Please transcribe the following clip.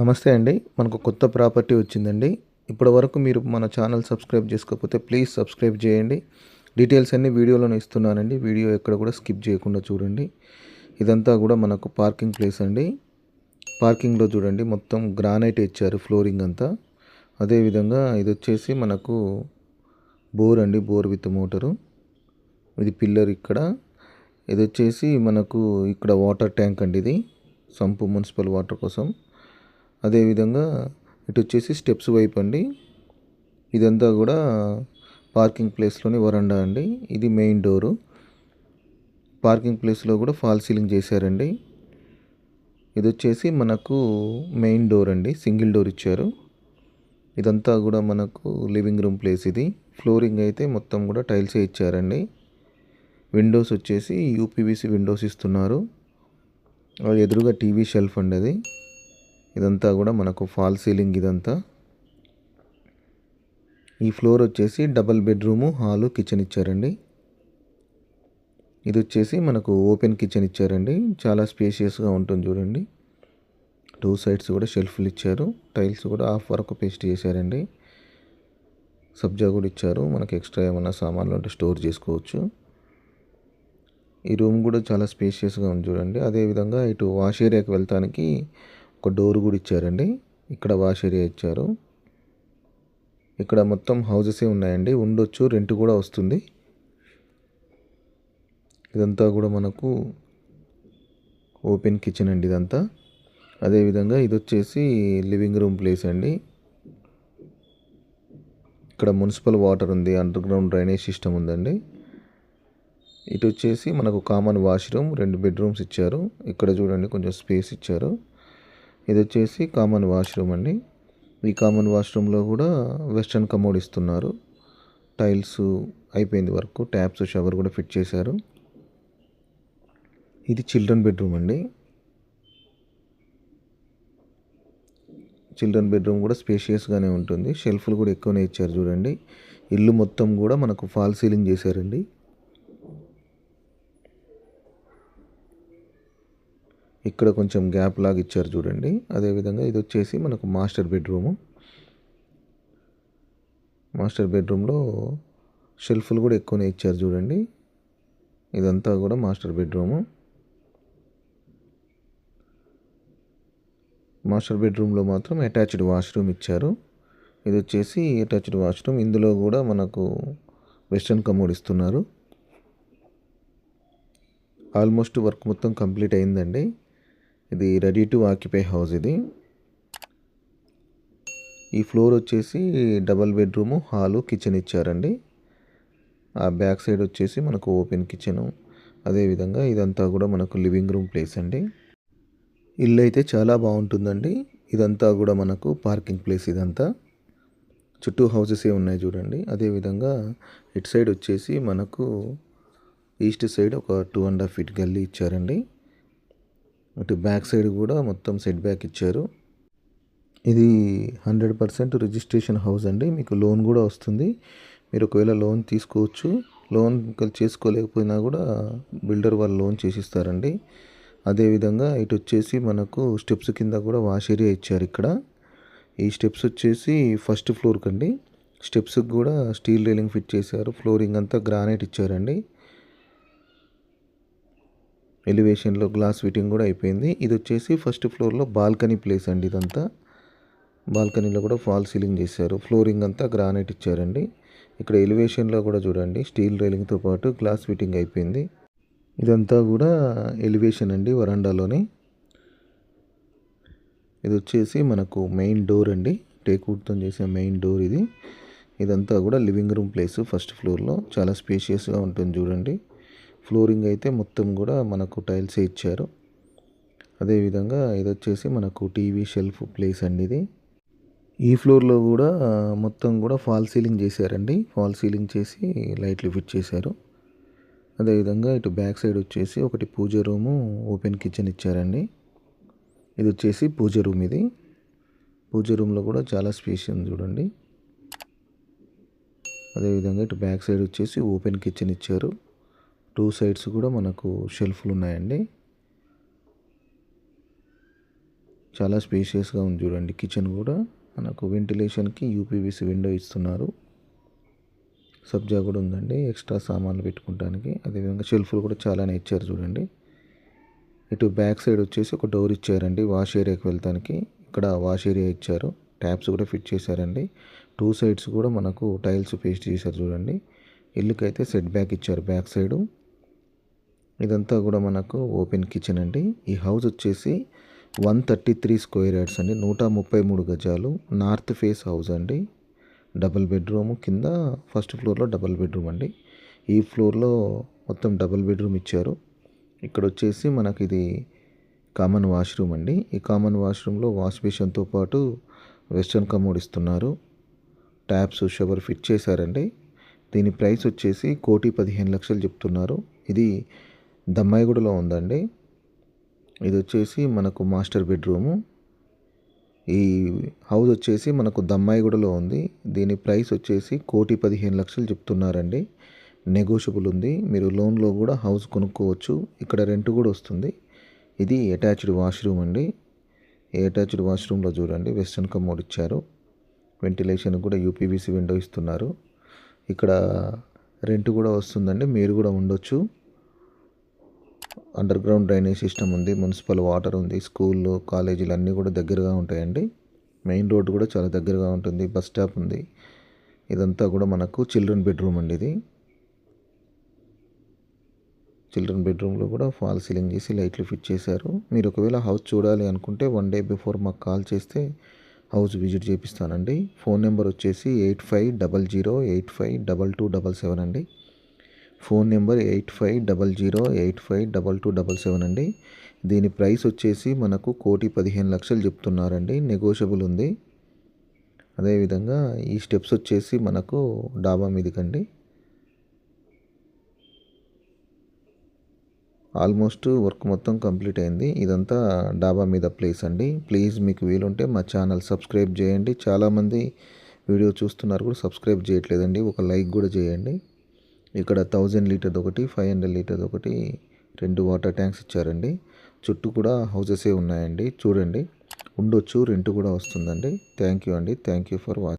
నమస్తే అండి. మనకు కొత్త ప్రాపర్టీ వచ్చిందండి. ఇప్పటి వరకు మీరు మన ఛానల్ సబ్స్క్రైబ్ చేసుకోకపోతే ప్లీజ్ సబ్స్క్రైబ్ చేయండి. డీటెయిల్స్ అన్ని వీడియోలోనే ఇస్తున్నానండి. వీడియో ఎక్కడ కూడా స్కిప్ చేయకుండా చూడండి. ఇదంతా కూడా మనకు పార్కింగ్ ప్లేస్ అండి. పార్కింగ్లో చూడండి. మొత్తం గ్రానైట్ ఇచ్చారు ఫ్లోరింగ్ అంతా. అదేవిధంగా ఇది వచ్చేసి మనకు బోర్ అండి. Bore with motor. ఇది పిల్లర్ ఇక్కడ. ఇది వచ్చేసి మనకు ఇక్కడ వాటర్ ట్యాంక్ అండి ఇది. సంపు మున్సిపల్ వాటర్ కోసం. అదేవిధంగా ఇటు వచ్చేసి స్టెప్స్ వైపు అండి. ఇదంతా కూడా పార్కింగ్ ప్లేస్లోని వరండా అండి. ఇది మెయిన్ డోరు. పార్కింగ్ ప్లేస్లో కూడా ఫాల్ సీలింగ్ చేశారండి. ఇది వచ్చేసి మనకు మెయిన్ డోర్ అండి. సింగిల్ డోర్ ఇచ్చారు. ఇదంతా కూడా మనకు లివింగ్ రూమ్ ప్లేస్ ఇది. ఫ్లోరింగ్ అయితే మొత్తం కూడా టైల్సే ఇచ్చారండి. విండోస్ వచ్చేసి యూపీవీసీ విండోస్ ఇస్తున్నారు. అది ఎదురుగా టీవీ షెల్ఫ్ అండి అది. ఇదంతా కూడా మనకు ఫాల్ సీలింగ్ ఇదంతా. ఈ ఫ్లోర్ వచ్చేసి డబల్ బెడ్రూము హాలు కిచెన్ ఇచ్చారండి. ఇది వచ్చేసి మనకు ఓపెన్ కిచెన్ ఇచ్చారండి. చాలా స్పేషియస్గా ఉంటుంది చూడండి. టూ సైడ్స్ కూడా షెల్ఫ్లు ఇచ్చారు. టైల్స్ కూడా హాఫ్ వరకు పేస్ట్ చేశారండి. సబ్జా కూడా ఇచ్చారు. మనకి ఎక్స్ట్రా ఏమైనా సామాన్లు ఉంటే స్టోర్ చేసుకోవచ్చు. ఈ రూమ్ కూడా చాలా స్పేషియస్గా ఉంది చూడండి. అదేవిధంగా ఇటు వాష్ ఏరియాకి వెళ్తానికి ఒక డోర్ కూడా ఇచ్చారండి. ఇక్కడ వాష్ ఏరియా ఇచ్చారు. ఇక్కడ మొత్తం హౌజెసే ఉన్నాయండి. ఉండొచ్చు రెంట్ కూడా వస్తుంది. ఇదంతా కూడా మనకు ఓపెన్ కిచెన్ అండి ఇదంతా. అదేవిధంగా ఇది వచ్చేసి లివింగ్ రూమ్ ప్లేస్ అండి. ఇక్కడ మున్సిపల్ వాటర్ ఉంది అండర్ గ్రౌండ్ డ్రైనేజ్ సిస్టమ్ ఉందండి. ఇటు వచ్చేసి మనకు కామన్ వాష్రూమ్ రెండు బెడ్రూమ్స్ ఇచ్చారు. ఇక్కడ చూడండి కొంచెం స్పేస్ ఇచ్చారు. ఇది వచ్చేసి కామన్ వాష్రూమ్ అండి. ఈ కామన్ వాష్రూమ్లో కూడా వెస్ట్రన్ కమోడ్ ఇస్తున్నారు. టైల్స్ అయిపోయింది వరకు ట్యాప్స్ షవర్ కూడా ఫిట్ చేశారు. ఇది చిల్డ్రన్ బెడ్రూమ్ అండి. చిల్డ్రన్ బెడ్రూమ్ కూడా స్పేషియస్గానే ఉంటుంది. షెల్ఫ్లు కూడా ఎక్కువనే ఇచ్చారు చూడండి. ఇల్లు మొత్తం కూడా మనకు ఫాల్ సీలింగ్ చేశారండి. ఇక్కడ కొంచెం గ్యాప్ లాగా ఇచ్చారు చూడండి. అదేవిధంగా ఇది వచ్చేసి మనకు మాస్టర్ బెడ్రూము. మాస్టర్ బెడ్రూమ్లో షెల్ఫ్లు కూడా ఎక్కువనే ఇచ్చారు చూడండి. ఇదంతా కూడా మాస్టర్ బెడ్రూము. మాస్టర్ బెడ్రూమ్లో మాత్రం అటాచ్డ్ వాష్రూమ్ ఇచ్చారు. ఇది వచ్చేసి అటాచ్డ్ వాష్రూమ్. ఇందులో కూడా మనకు వెస్ట్రన్ కమోడ్ ఇస్తున్నారు. ఆల్మోస్ట్ వర్క్ మొత్తం కంప్లీట్ అయిందండి. ఇది రెడీ టు ఆక్యుపై హౌస్ ఇది. ఈ ఫ్లోర్ వచ్చేసి డబల్ బెడ్రూము హాలు కిచెన్ ఇచ్చారండి. ఆ బ్యాక్ సైడ్ వచ్చేసి మనకు ఓపెన్ కిచెను అదేవిధంగా ఇదంతా కూడా మనకు లివింగ్ రూమ్ ప్లేస్ అండి. ఇల్లు అయితే చాలా బాగుంటుందండి. ఇదంతా కూడా మనకు పార్కింగ్ ప్లేస్ ఇదంతా. చుట్టూ హౌసెసే ఉన్నాయి చూడండి. అదేవిధంగా ఇటు సైడ్ వచ్చేసి మనకు ఈస్ట్ సైడ్ ఒక టూ అండ్ హాఫ్ ఫీట్ గల్లీ ఇచ్చారండి. అటు బ్యాక్ సైడ్ కూడా మొత్తం సెట్ బ్యాక్ ఇచ్చారు. ఇది హండ్రెడ్ పర్సెంట్ రిజిస్ట్రేషన్ హౌస్ అండి. మీకు లోన్ కూడా వస్తుంది. మీరు ఒకవేళ లోన్ తీసుకోవచ్చు. లోన్ చేసుకోలేకపోయినా కూడా బిల్డర్ వాళ్ళు లోన్ చేసిస్తారండి. అదేవిధంగా ఇటు వచ్చేసి మనకు స్టెప్స్ కింద కూడా వాష్ ఏరియా ఇచ్చారు ఇక్కడ. ఈ స్టెప్స్ వచ్చేసి ఫస్ట్ ఫ్లోర్కి అండి స్టెప్స్కి కూడా స్టీల్ రైలింగ్ ఫిట్ చేశారు. ఫ్లోరింగ్ అంతా గ్రానైట్ ఇచ్చారండి. ఎలివేషన్లో గ్లాస్ ఫిట్టింగ్ కూడా అయిపోయింది. ఇది వచ్చేసి ఫస్ట్ ఫ్లోర్లో బాల్కనీ ప్లేస్ అండి ఇదంతా. బాల్కనీలో కూడా ఫాల్ సీలింగ్ చేశారు. ఫ్లోరింగ్ అంతా గ్రానైట్ ఇచ్చారండి. ఇక్కడ ఎలివేషన్లో కూడా చూడండి స్టీల్ రైలింగ్తో పాటు గ్లాస్ ఫిట్టింగ్ అయిపోయింది. ఇదంతా కూడా ఎలివేషన్ అండి వరండాలోని. ఇది వచ్చేసి మనకు మెయిన్ డోర్ అండి. టేక్వుడ్తో చేసే మెయిన్ డోర్ ఇది. ఇదంతా కూడా లివింగ్ రూమ్ ప్లేస్ ఫస్ట్ ఫ్లోర్లో. చాలా స్పేషియస్గా ఉంటుంది చూడండి. ఫ్లోరింగ్ అయితే మొత్తం కూడా మనకు టైల్సే ఇచ్చారు. అదేవిధంగా ఇది వచ్చేసి మనకు టీవీ షెల్ఫ్ ప్లేస్ అండి ఇది. ఈ ఫ్లోర్లో కూడా మొత్తం కూడా ఫాల్ సీలింగ్ చేశారండి. ఫాల్ సీలింగ్ చేసి లైట్లు ఫిట్ చేశారు. అదేవిధంగా ఇటు బ్యాక్ సైడ్ వచ్చేసి ఒకటి పూజ రూము ఓపెన్ కిచెన్ ఇచ్చారండి. ఇది వచ్చేసి పూజ రూమ్ ఇది. పూజ రూమ్లో కూడా చాలా స్పేస్ ఉంది చూడండి. అదేవిధంగా ఇటు బ్యాక్ సైడ్ వచ్చేసి ఓపెన్ కిచెన్ ఇచ్చారు. టూ సైడ్స్ కూడా మనకు షెల్ఫ్లు ఉన్నాయండి. చాలా స్పేషియస్గా ఉంది చూడండి కిచెన్ కూడా. మనకు వెంటిలేషన్కి యూపీవీసీ విండో ఇస్తున్నారు. సబ్జా కూడా ఉందండి ఎక్స్ట్రా సామాన్లు పెట్టుకోవడానికి అదేవిధంగా షెల్ఫ్లు కూడా చాలానే ఇచ్చారు చూడండి. ఇటు బ్యాక్ సైడ్ వచ్చేసి ఒక డోర్ ఇచ్చారండి వాష్ ఏరియాకి వెళ్తానికి. ఇక్కడ వాష్ ఏరియా ఇచ్చారు. ట్యాప్స్ కూడా ఫిట్ చేశారండి. టూ సైడ్స్ కూడా మనకు టైల్స్ పేస్ట్ చేశారు చూడండి. ఇల్లుకైతే సెట్ బ్యాక్ ఇచ్చారు బ్యాక్ సైడు. ఇదంతా కూడా మనకు ఓపెన్ కిచెన్ అండి. ఈ హౌస్ వచ్చేసి one thirty three square yards అండి. నూట ముప్పై మూడు గజాలు నార్త్ ఫేస్ హౌస్ అండి. డబల్ బెడ్రూమ్ కింద ఫస్ట్ ఫ్లోర్లో డబల్ బెడ్రూమ్ అండి. ఈ ఫ్లోర్లో మొత్తం డబల్ బెడ్రూమ్ ఇచ్చారు. ఇక్కడ వచ్చేసి మనకి ఇది కామన్ వాష్రూమ్ అండి. ఈ కామన్ వాష్రూమ్లో వాష్ బేషన్తో పాటు వెస్ట్రన్ కమోడ్ ఇస్తున్నారు. ట్యాప్స్ షవర్ ఫిట్ చేశారండి. దీని ప్రైస్ వచ్చేసి కోటి పదిహేను లక్షలు చెప్తున్నారు. ఇది దమ్మాయిగూడలో ఉందండి. ఇది వచ్చేసి మనకు మాస్టర్ బెడ్రూము. ఈ హౌస్ వచ్చేసి మనకు దమ్మాయిగూడలో ఉంది. దీని ప్రైస్ వచ్చేసి కోటి పదిహేను లక్షలు చెప్తున్నారండి. నెగోషియబుల్ ఉంది మీరు లోన్లో కూడా హౌస్ కొనుక్కోవచ్చు. ఇక్కడ రెంట్ కూడా వస్తుంది. ఇది అటాచ్డ్ వాష్రూమ్ అండి. ఈ అటాచ్డ్ వాష్రూమ్లో చూడండి. వెస్ట్రన్ కమోడ్ ఇచ్చారు. వెంటిలేషన్ కూడా యూపీవీసీ విండో ఇస్తున్నారు. ఇక్కడ రెంట్ కూడా వస్తుందండి. మీరు కూడా ఉండొచ్చు. అండర్ గ్రౌండ్ డ్రైనేజ్ సిస్టమ్ ఉంది మున్సిపల్ వాటర్ ఉంది స్కూళ్ళు కాలేజీలు అన్నీ కూడా దగ్గరగా ఉంటాయండి. మెయిన్ రోడ్ కూడా చాలా దగ్గరగా ఉంటుంది బస్ స్టాప్ ఉంది. ఇదంతా కూడా మనకు చిల్డ్రన్ బెడ్రూమ్ అండి ఇది. చిల్డ్రన్ బెడ్రూమ్లో కూడా ఫాల్ సీలింగ్ చేసి లైట్లు ఫిట్ చేశారు. మీరు ఒకవేళ హౌస్ చూడాలి అనుకుంటే వన్ డే బిఫోర్ మాకు కాల్ చేస్తే హౌస్ విజిట్ చేపిస్తానండి. ఫోన్ నెంబర్ వచ్చేసి eight five double zero eight five double two double seven అండి. Phone number eight five double zero eight five double two double seven అండి. దీని price వచ్చేసి మనకు కోటి పదిహేను లక్షలు చెప్తున్నారండి. నెగోషియబుల్ ఉంది. అదేవిధంగా ఈ స్టెప్స్ వచ్చేసి మనకు డాబా మీదకండి. ఆల్మోస్ట్ వర్క్ మొత్తం కంప్లీట్ అయింది. ఇదంతా డాబా మీద ప్లేస్ అండి. ప్లీజ్ మీకు వీలుంటే మా ఛానల్ సబ్స్క్రైబ్ చేయండి. చాలామంది వీడియో చూస్తున్నారు కూడా సబ్స్క్రైబ్ చేయట్లేదండి. ఒక లైక్ కూడా చేయండి. ఇక్కడ థౌజండ్ లీటర్ది ఒకటి ఫైవ్ హండ్రెడ్ లీటర్ది ఒకటి రెండు వాటర్ ట్యాంక్స్ ఇచ్చారండి. చుట్టూ కూడా హౌసెసే ఉన్నాయండి. చూడండి. ఉండొచ్చు రెంట్ కూడా వస్తుందండి. థ్యాంక్ యూ అండి. Thank you for watching